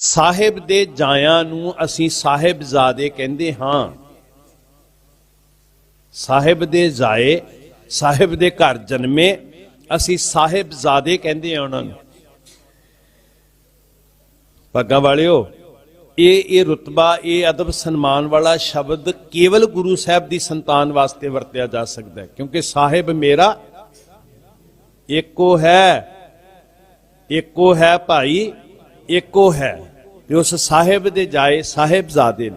ਸਾਹਿਬ ਦੇ ਜਾਇਆਂ ਨੂੰ ਅਸੀਂ ਸਾਹਿਬਜ਼ਾਦੇ ਕਹਿੰਦੇ ਹਾਂ। ਸਾਹਿਬ ਦੇ ਜਾਏ, ਸਾਹਿਬ ਦੇ ਘਰ ਜਨਮੇ, ਅਸੀਂ ਸਾਹਿਬਜ਼ਾਦੇ ਕਹਿੰਦੇ ਹਾਂ ਉਹਨਾਂ ਨੂੰ। ਪੱਗਾਂ ਵਾਲਿਓ, ਇਹ ਇਹ ਰਤਬਾ, ਇਹ ਅਦਬ ਸਨਮਾਨ ਵਾਲਾ ਸ਼ਬਦ ਕੇਵਲ ਗੁਰੂ ਸਾਹਿਬ ਦੀ ਸੰਤਾਨ ਵਾਸਤੇ ਵਰਤਿਆ ਜਾ ਸਕਦਾ ਹੈ, ਕਿਉਂਕਿ ਸਾਹਿਬ ਮੇਰਾ ਇੱਕੋ ਹੈ ਇੱਕੋ ਹੈ ਭਾਈ ਇੱਕੋ ਹੈ ਤੇ ਉਸ ਸਾਹਿਬ ਦੇ ਜਾਏ ਸਾਹਿਬਜ਼ਾਦੇ ਨੇ।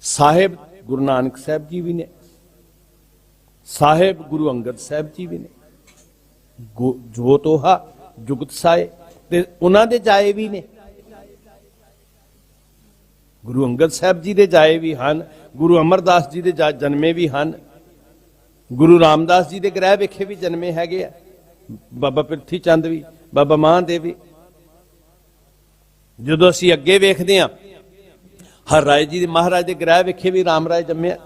ਸਾਹਿਬ ਗੁਰੂ ਨਾਨਕ ਸਾਹਿਬ ਜੀ ਵੀ ਨੇ। ਸਾਹਿਬ ਗੁਰੂ ਅੰਗਦ ਸਾਹਿਬ ਜੀ ਵੀ ਨੇ। ਗੋ- ਜੋਤੋਹਾ ਜੁਗਤ ਸਾਏ ਤੇ ਉਹਨਾਂ ਦੇ ਜਾਏ ਵੀ ਨੇ। ਗੁਰੂ ਅੰਗਦ ਸਾਹਿਬ ਜੀ ਦੇ ਜਾਏ ਵੀ ਹਨ, ਗੁਰੂ ਅਮਰਦਾਸ ਜੀ ਦੇ ਜਾ- ਜਨਮੇ ਵੀ ਹਨ, ਗੁਰੂ ਰਾਮਦਾਸ ਜੀ ਦੇ ਗ੍ਰਹਿ ਵਿਖੇ ਵੀ ਜਨਮੇ ਹੈਗੇ ਆ। ਬਾਬਾ ਪ੍ਰਿਥੀ ਚੰਦ ਵੀ, ਬਾਬਾ ਮਹਾਂਦੇਵ ਵੀ। ਜਦੋਂ ਅਸੀਂ ਅੱਗੇ ਵੇਖਦੇ ਹਾਂ, ਹਰ ਰਾਏ ਜੀ ਦੇ ਮਹਾਰਾਜ ਦੇ ਗ੍ਰਹਿ ਵਿਖੇ ਵੀ ਰਾਮ ਰਾਏ ਜੰਮਿਆ।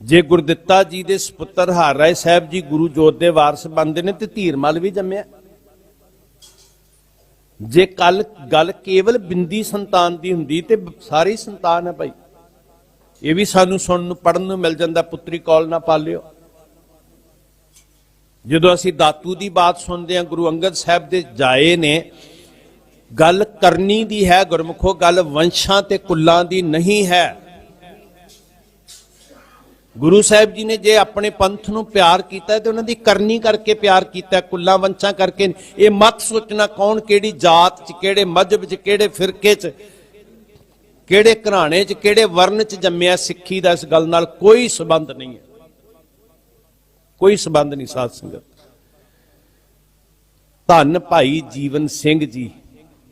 ਜੇ ਗੁਰਦਿੱਤਾ ਜੀ ਦੇ ਸੁਪੁੱਤਰ ਹਰ ਰਾਏ ਸਾਹਿਬ ਜੀ ਗੁਰੂ ਜੋਤ ਦੇ ਵਾਰਸ ਬਣਦੇ ਨੇ ਤੇ ਧੀਰਮਲ ਵੀ ਜੰਮਿਆ। ਜੇ ਕੱਲ ਗੱਲ ਕੇਵਲ ਬਿੰਦੀ ਸੰਤਾਨ ਦੀ ਹੁੰਦੀ ਤੇ ਸਾਰੀ ਸੰਤਾਨ ਹੈ ਭਾਈ। ਇਹ ਵੀ ਸਾਨੂੰ ਸੁਣਨ ਨੂੰ ਪੜਨ ਨੂੰ ਮਿਲ ਜਾਂਦਾ, ਪੁੱਤਰੀ ਕੌਲ ਨਾ ਪਾਲਿਓ। ਜਦੋਂ ਅਸੀਂ ਦਾਤੂ ਦੀ ਬਾਤ ਸੁਣਦੇ ਹਾਂ, ਗੁਰੂ ਅੰਗਦ ਸਾਹਿਬ ਦੇ ਜਾਏ ਨੇ ਗੱਲ ਕਰਨੀ ਦੀ ਹੈ ਗੁਰਮੁਖੋ, ਗੱਲ ਵੰਸ਼ਾਂ ਤੇ ਕੁੱਲਾਂ ਦੀ ਨਹੀਂ ਹੈ। ਗੁਰੂ ਸਾਹਿਬ ਜੀ ਨੇ ਜੇ ਆਪਣੇ ਪੰਥ ਨੂੰ ਪਿਆਰ ਕੀਤਾ ਤੇ ਉਹਨਾਂ ਦੀ ਕਰਨੀ ਕਰਕੇ ਪਿਆਰ ਕੀਤਾ, ਕੁੱਲਾਂ ਵੰਸ਼ਾਂ ਕਰਕੇ, ਇਹ ਮਤ ਸੋਚਣਾ ਕੌਣ, ਕਿਹੜੀ ਜਾਤ 'ਚ, ਕਿਹੜੇ ਮਜ਼ਹਬ 'ਚ, ਕਿਹੜੇ ਫਿਰਕੇ 'ਚ, ਕਿਹੜੇ ਘਰਾਣੇ 'ਚ, ਕਿਹੜੇ ਵਰਨ 'ਚ ਜੰਮਿਆ ਸਿੱਖੀ ਦਾ ਇਸ ਗੱਲ ਨਾਲ ਕੋਈ ਸਬੰਧ ਨਹੀਂ ਹੈ। ਕੋਈ ਸਬੰਧ ਨਹੀਂ ਸਾਧ ਸੰਗਤ। ਧੰਨ ਭਾਈ ਜੀਵਨ ਸਿੰਘ ਜੀ।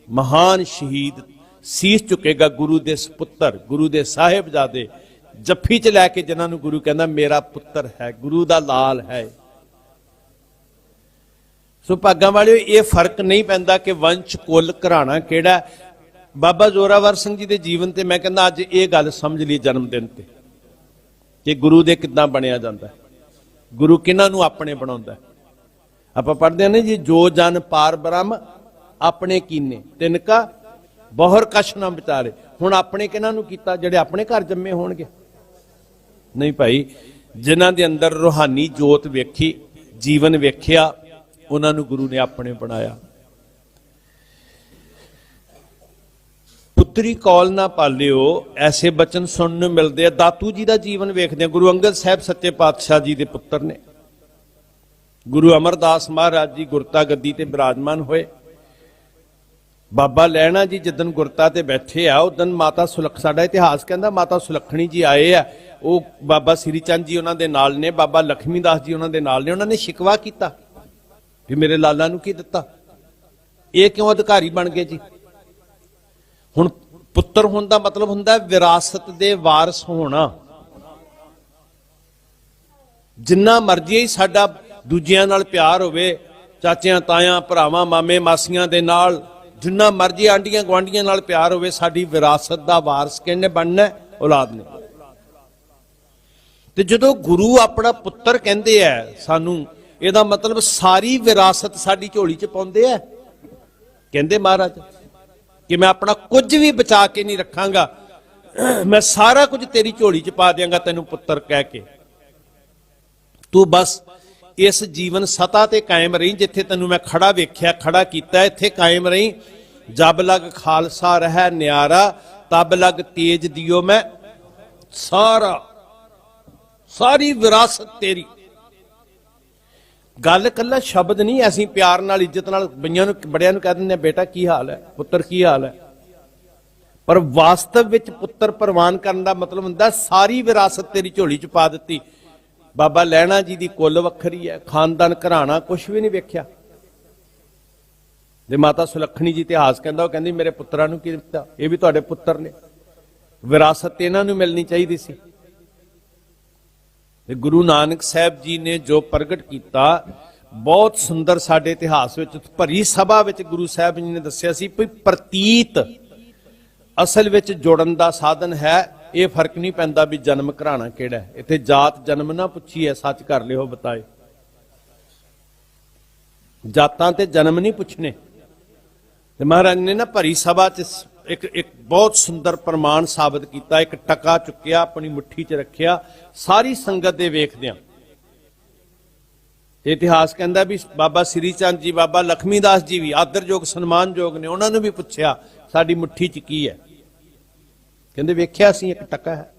ਮਹਾਨ ਸ਼ਹੀਦ ਸੀਸ ਚੁੱਕੇਗਾ ਗੁਰੂ ਦੇ ਸੁਪੁੱਤਰ ਗੁਰੂ ਦੇ ਸਾਹਿਬਜ਼ਾਦੇ ਜੱਫੀ ਚ ਲੈ ਕੇ ਜਿਨ੍ਹਾਂ ਨੂੰ ਗੁਰੂ ਕਹਿੰਦਾ ਮੇਰਾ ਪੁੱਤਰ ਹੈ, ਗੁਰੂ ਦਾ ਲਾਲ ਹੈ। ਸੋ ਭਾਗਾਂ ਵਾਲਿਓ, ਇਹ ਫ਼ਰਕ ਨਹੀਂ ਪੈਂਦਾ ਕਿ ਵੰਸ਼ ਕੁੱਲ ਘਰਾਣਾ ਕਿਹੜਾ ਬਾਬਾ ਜ਼ੋਰਾਵਰ ਸਿੰਘ ਜੀ ਦੇ ਜੀਵਨ ਤੇ ਮੈਂ ਕਹਿੰਦਾ ਅੱਜ ਇਹ ਗੱਲ ਸਮਝ ਲਈ ਜਨਮ ਦਿਨ ਤੇ ਕਿ ਗੁਰੂ ਦੇ ਕਿੱਦਾਂ ਬਣਿਆ ਜਾਂਦਾ ਗੁਰੂ ਕਿਹਨਾਂ ਨੂੰ ਆਪਣੇ ਬਣਾਉਂਦਾ ਆਪਾਂ ਪੜ੍ਹਦੇ ਹਾਂ ਨਾ ਜੀ, ਜੋ ਜਨ ਪਾਰ ਬ੍ਰਹਮ ਆਪਣੇ ਕੀਨੇ। ਤਿਨਕਾ, ਬਹੁਰ ਕਸ਼ ਨਾ ਵਿਚਾਰੇ। ਹੁਣ ਆਪਣੇ ਕਿਹਨਾਂ ਨੂੰ ਕੀਤਾ? ਜਿਹੜੇ ਆਪਣੇ ਘਰ ਜੰਮੇ ਹੋਣਗੇ। ਨਹੀਂ ਭਾਈ, ਜਿਨ੍ਹਾਂ ਦੇ ਅੰਦਰ ਰੂਹਾਨੀ ਜੋਤ ਵੇਖੀ, ਜੀਵਨ ਵੇਖਿਆ, ਉਹਨਾਂ ਨੂੰ ਗੁਰੂ ਨੇ ਆਪਣੇ ਬਣਾਇਆ। ਪੁੱਤਰੀ ਕੌਲ ਨਾ ਪਾਲਿਓ, ਐਸੇ ਬਚਨ ਸੁਣਨ ਨੂੰ ਮਿਲਦੇ ਆ। ਦਾਤੂ ਜੀ ਦਾ ਜੀਵਨ ਵੇਖਦੇ ਆ। ਗੁਰੂ ਅੰਗਦ ਸਾਹਿਬ ਸੱਚੇ ਪਾਤਸ਼ਾਹ ਜੀ ਦੇ ਪੁੱਤਰ ਨੇ। ਗੁਰੂ ਅਮਰਦਾਸ ਮਹਾਰਾਜ ਜੀ ਗੁਰਤਾ ਗੱਦੀ ਤੇ ਬਿਰਾਜਮਾਨ ਹੋਏ। ਬਾਬਾ ਲੈਣਾ ਜੀ ਜਦੋਂ ਗੁਰਤਾ ਤੇ ਬੈਠੇ ਆ ਉਦੋਂ ਮਾਤਾ ਸੁਲਖ, ਸਾਡਾ ਇਤਿਹਾਸ ਕਹਿੰਦਾ ਮਾਤਾ ਸੁਲੱਖਣੀ ਜੀ ਆਏ ਆ। ਉਹ ਬਾਬਾ ਸ੍ਰੀ ਚੰਦ ਜੀ ਉਹਨਾਂ ਦੇ ਨਾਲ ਨੇ, ਬਾਬਾ ਲਖਮੀ ਦਾਸ ਜੀ ਉਹਨਾਂ ਦੇ ਨਾਲ ਨੇ, ਉਹਨਾਂ ਨੇ ਸ਼ਿਕਵਾ ਕੀਤਾ। ਵੀ ਮੇਰੇ ਲਾਲਾ ਨੂੰ ਕੀ ਦਿੱਤਾ? ਇਹ ਕਿਉਂ ਅਧਿਕਾਰੀ ਬਣ ਗਏ ਜੀ? ਹੁਣ ਪੁੱਤਰ ਹੋਣ ਦਾ ਮਤਲਬ ਹੁੰਦਾ ਵਿਰਾਸਤ ਦੇ ਵਾਰਸ ਹੋਣਾ। ਜਿੰਨਾ ਮਰਜ਼ੀ ਹੀ ਸਾਡਾ ਦੂਜਿਆਂ ਨਾਲ ਪਿਆਰ ਹੋਵੇ, ਚਾਚਿਆਂ, ਤਾਇਆਂ, ਭਰਾਵਾਂ, ਮਾਮੇ, ਮਾਸੀਆਂ ਦੇ ਨਾਲ ਜਿੰਨਾ ਮਰਜ਼ੀ ਆਂਡੀਆਂ ਗਵਾਂਡੀਆਂ ਨਾਲ ਪਿਆਰ ਹੋਵੇ, ਸਾਡੀ ਵਿਰਾਸਤ ਦਾ ਵਾਰਸ ਕਿਹਨੇ ਬਣਨਾ ਔਲਾਦ ਨੇ। ਤੇ ਜਦੋਂ ਗੁਰੂ ਆਪਣਾ ਪੁੱਤਰ ਕਹਿੰਦੇ ਆ ਸਾਨੂੰ, ਇਹਦਾ ਮਤਲਬ ਸਾਰੀ ਵਿਰਾਸਤ ਸਾਡੀ ਝੋਲੀ 'ਚ ਪਾਉਂਦੇ ਆ। ਕਹਿੰਦੇ ਮਹਾਰਾਜ, ਕਿ ਮੈਂ ਆਪਣਾ ਕੁਝ ਵੀ ਬਚਾ ਕੇ ਨਹੀਂ ਰੱਖਾਂਗਾ, ਮੈਂ ਸਾਰਾ ਕੁਝ ਤੇਰੀ ਝੋਲੀ 'ਚ ਪਾ ਦਿਆਂਗਾ ਤੈਨੂੰ ਪੁੱਤਰ ਕਹਿ ਕੇ। ਤੂੰ ਬਸ ਇਸ ਜੀਵਨ ਸਤਾ ਤੇ ਕਾਇਮ ਰਹੀ, ਜਿੱਥੇ ਤੈਨੂੰ ਮੈਂ ਖੜਾ ਵੇਖਿਆ, ਖੜਾ ਕੀਤਾ, ਇੱਥੇ ਕਾਇਮ ਰਹੀ। ਜਬ ਲਗ ਖਾਲਸਾ ਰਹਿ ਨਿਆਰਾ, ਤਬ ਲਗ ਤੇਜ ਦਿਓ ਮੈਂ ਸਾਰਾ। ਸਾਰੀ ਵਿਰਾਸਤ ਤੇਰੀ। ਗੱਲ ਕੱਲਾ ਸ਼ਬਦ ਨਹੀਂ, ਅਸੀਂ ਪਿਆਰ ਨਾਲ, ਇੱਜ਼ਤ ਨਾਲ ਬਈਆਂ ਨੂੰ, ਬੜਿਆਂ ਨੂੰ ਕਹਿ ਦਿੰਦੇ ਆ, ਬੇਟਾ ਕੀ ਹਾਲ ਹੈ, ਪੁੱਤਰ ਕੀ ਹਾਲ ਹੈ? ਪਰ ਵਾਸਤਵ ਵਿੱਚ ਪੁੱਤਰ ਪ੍ਰਵਾਨ ਕਰਨ ਦਾ ਮਤਲਬ ਹੁੰਦਾ, ਸਾਰੀ ਵਿਰਾਸਤ ਤੇਰੀ ਝੋਲੀ 'ਚ ਪਾ ਦਿੱਤੀ। ਬਾਬਾ ਲੈਣਾ ਜੀ ਦੀ ਕੁੱਲ ਵੱਖਰੀ ਹੈ, ਖਾਨਦਾਨ ਘਰਾਣਾ ਕੁਝ ਵੀ ਨਹੀਂ ਵੇਖਿਆ। ਦੇ ਮਾਤਾ ਸੁਲੱਖਣੀ ਜੀ ਇਤਿਹਾਸ ਕਹਿੰਦਾ, ਉਹ ਕਹਿੰਦੀ, ਮੇਰੇ ਪੁੱਤਰਾਂ ਨੂੰ ਕੀ ਦਿੱਤਾ? ਇਹ ਵੀ ਤੁਹਾਡੇ ਪੁੱਤਰ ਨੇ। ਵਿਰਾਸਤ ਇਹਨਾਂ ਨੂੰ ਮਿਲਣੀ ਚਾਹੀਦੀ ਸੀ। ਤੇ ਗੁਰੂ ਨਾਨਕ ਸਾਹਿਬ ਜੀ ਨੇ ਜੋ ਪ੍ਰਗਟ ਕੀਤਾ, ਬਹੁਤ ਸੁੰਦਰ ਸਾਡੇ ਇਤਿਹਾਸ ਵਿੱਚ, ਭਰੀ ਸਭਾ ਵਿੱਚ ਗੁਰੂ ਸਾਹਿਬ ਜੀ ਨੇ ਦੱਸਿਆ ਸੀ ਵੀ ਪ੍ਰਤੀਤ ਅਸਲ ਵਿੱਚ ਜੋੜਨ ਦਾ ਸਾਧਨ ਹੈ ਇਹ ਫ਼ਰਕ ਨਹੀਂ ਪੈਂਦਾ ਵੀ ਜਨਮ ਘਰਾਣਾ ਕਿਹੜਾ ਹੈ। ਇੱਥੇ ਜਾਤ ਜਨਮ ਨਾ ਪੁੱਛੀ ਪੁੱਛੀਏ, ਸੱਚ ਕਰ ਲਿਓ ਬਤਾਏ। ਜਾਤਾਂ ਤੇ ਜਨਮ ਨਹੀਂ ਪੁੱਛਣੇ ਤੇ ਮਹਾਰਾਜ ਨੇ ਨਾ ਭਰੀ ਸਭਾ 'ਚ ਇੱਕ ਇੱਕ ਬਹੁਤ ਸੁੰਦਰ ਪ੍ਰਮਾਣ ਸਾਬਤ ਕੀਤਾ, ਇੱਕ ਟਕਾ ਚੁੱਕਿਆ, ਆਪਣੀ ਮੁੱਠੀ 'ਚ ਰੱਖਿਆ, ਸਾਰੀ ਸੰਗਤ ਦੇ ਵੇਖਦਿਆਂ। ਇਤਿਹਾਸ ਕਹਿੰਦਾ ਵੀ ਬਾਬਾ ਸ੍ਰੀ ਚੰਦ ਜੀ, ਬਾਬਾ ਲਖਮੀ ਦਾਸ ਜੀ ਵੀ ਆਦਰਯੋਗ, ਸਨਮਾਨਯੋਗ ਨੇ ਉਹਨਾਂ ਨੂੰ ਵੀ ਪੁੱਛਿਆ, ਸਾਡੀ ਮੁੱਠੀ 'ਚ ਕੀ ਹੈ। ਕਹਿੰਦੇ ਵੇਖਿਆ ਸੀ ਇੱਕ ਟਕਾ ਹੈ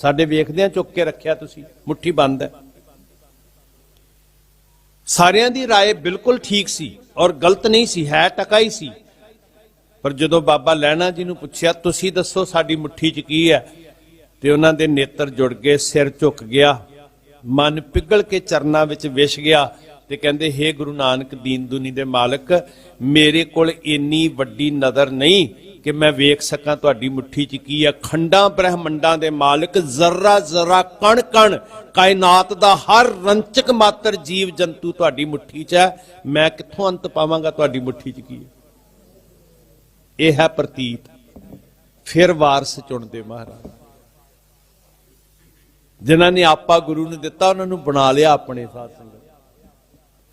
ਸਾਡੇ ਵੇਖਦਿਆਂ ਚੁੱਕ ਕੇ ਰੱਖਿਆ ਤੁਸੀਂ ਮੁੱਠੀ ਬੰਦ ਹੈ ਸਾਰਿਆਂ ਦੀ رائے ਬਿਲਕੁਲ ਠੀਕ ਸੀ ਔਰ ਗਲਤ ਨਹੀਂ ਸੀ ਹੈ ਟਕਾ ਹੀ ਸੀ ਪਰ ਜਦੋਂ ਬਾਬਾ ਲੈਣਾ ਜੀ ਨੂੰ ਪੁੱਛਿਆ ਤੁਸੀਂ ਦੱਸੋ ਸਾਡੀ ਮੁੱਠੀ 'ਚ ਕੀ ਹੈ ਤੇ ਉਹਨਾਂ ਦੇ ਨੇਤਰ ਜੁੜ ਗਏ ਸਿਰ ਝੁਕ ਗਿਆ ਮਨ ਪਿਘਲ ਕੇ ਚਰਨਾਂ ਵਿੱਚ ਵਿਛ ਗਿਆ ਤੇ ਕਹਿੰਦੇ ਹੇ ਗੁਰੂ ਨਾਨਕ ਦੀਨ ਦੁਨੀ ਦੇ ਮਾਲਕ ਮੇਰੇ ਕੋਲ ਇੰਨੀ ਵੱਡੀ ਨਜ਼ਰ ਨਹੀਂ ਕਿ ਮੈਂ ਵੇਖ ਸਕਾਂ ਤੁਹਾਡੀ ਮੁੱਠੀ 'ਚ ਕੀ ਹੈ ਖੰਡਾਂ ਬ੍ਰਹਿਮੰਡਾਂ ਦੇ ਮਾਲਕ ਜ਼ਰਾ ਜ਼ਰਾ ਕਣ ਕਣ, ਕਾਇਨਾਤ ਦਾ ਹਰ ਰੰਚਕ ਮਾਤਰ ਜੀਵ ਜੰਤੂ ਤੁਹਾਡੀ ਮੁੱਠੀ 'ਚ ਹੈ। ਮੈਂ ਕਿੱਥੋਂ ਅੰਤ ਪਾਵਾਂਗਾ ਤੁਹਾਡੀ ਮੁੱਠੀ 'ਚ ਕੀ ਹੈ ਇਹ ਹੈ ਪ੍ਰਤੀਤ। ਫਿਰ ਵਾਰਸ ਚੁਣਦੇ ਮਹਾਰਾਜ। ਜਿਨ੍ਹਾਂ ਨੇ ਆਪਾ ਗੁਰੂ ਨੂੰ ਦਿੱਤਾ, ਉਹਨਾਂ ਨੂੰ ਬਣਾ ਲਿਆ ਆਪਣੇ ਸਾਥ ਸੰਗਤ।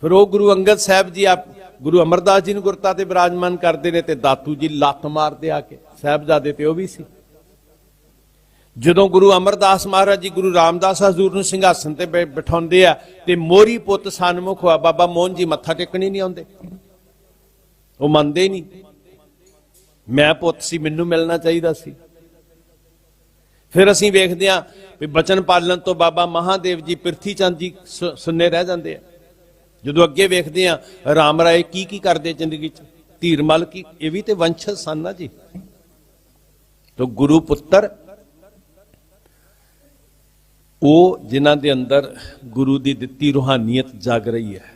ਫਿਰ ਉਹ ਗੁਰੂ ਅੰਗਦ ਸਾਹਿਬ ਜੀ ਆਪ ਗੁਰੂ ਅਮਰਦਾਸ ਜੀ ਨੂੰ ਗੁਰਤਾ ਤੇ ਬਿਰਾਜਮਾਨ ਕਰਦੇ ਨੇ ਤੇ ਦਾਤੂ ਜੀ ਲੱਤ ਮਾਰਦੇ ਆ ਕੇ। ਸਾਹਿਬਜ਼ਾਦੇ ਤੇ ਉਹ ਵੀ ਸੀ। ਜਦੋਂ ਗੁਰੂ ਅਮਰਦਾਸ ਮਹਾਰਾਜ ਜੀ ਗੁਰੂ ਰਾਮਦਾਸ ਹਜ਼ੂਰ ਨੂੰ ਸਿੰਘਾਸਨ ਤੇ ਬਿਠਾਉਂਦੇ ਆ ਤੇ ਮੋਰੀ ਪੁੱਤ ਸਨਮੁਖ ਹੋਆ, ਬਾਬਾ ਮੋਹਨ ਜੀ ਮੱਥਾ ਟੇਕਣੀ ਨਹੀਂ ਆਉਂਦੇ। ਉਹ ਮੰਨਦੇ ਹੀ ਨਹੀਂ। ਮੈਂ ਪੁੱਤ ਸੀ, ਮੈਨੂੰ ਮਿਲਣਾ ਚਾਹੀਦਾ ਸੀ। ਫਿਰ ਅਸੀਂ ਵੇਖਦੇ ਹਾਂ ਵੀ ਬਚਨ ਪਾਲਣ ਤੋਂ ਬਾਬਾ ਮਹਾਦੇਵ ਜੀ ਪ੍ਰਿਥੀ ਚੰਦ ਜੀ ਸੁ- ਸੁੰਨੇ ਰਹਿ ਜਾਂਦੇ ਆ। ਜਦੋਂ ਅੱਗੇ ਵੇਖਦੇ ਆ, ਰਾਮ ਰਾਏ ਕੀ ਕੀ ਕਰਦੇ ਜ਼ਿੰਦਗੀ ਚ? ਧੀਰਮਲ ਕੀ ਇਹ ਵੀ ਤੇ ਵੰਸ਼ਜ ਸਨ ਨਾ ਜੀ। ਤੋ ਗੁਰੂ ਪੁੱਤਰ, ਉਹ ਜਿਨ੍ਹਾਂ ਦੇ ਅੰਦਰ ਗੁਰੂ ਦੀ ਦਿੱਤੀ ਰੂਹਾਨੀਅਤ ਜਾਗ ਰਹੀ ਹੈ।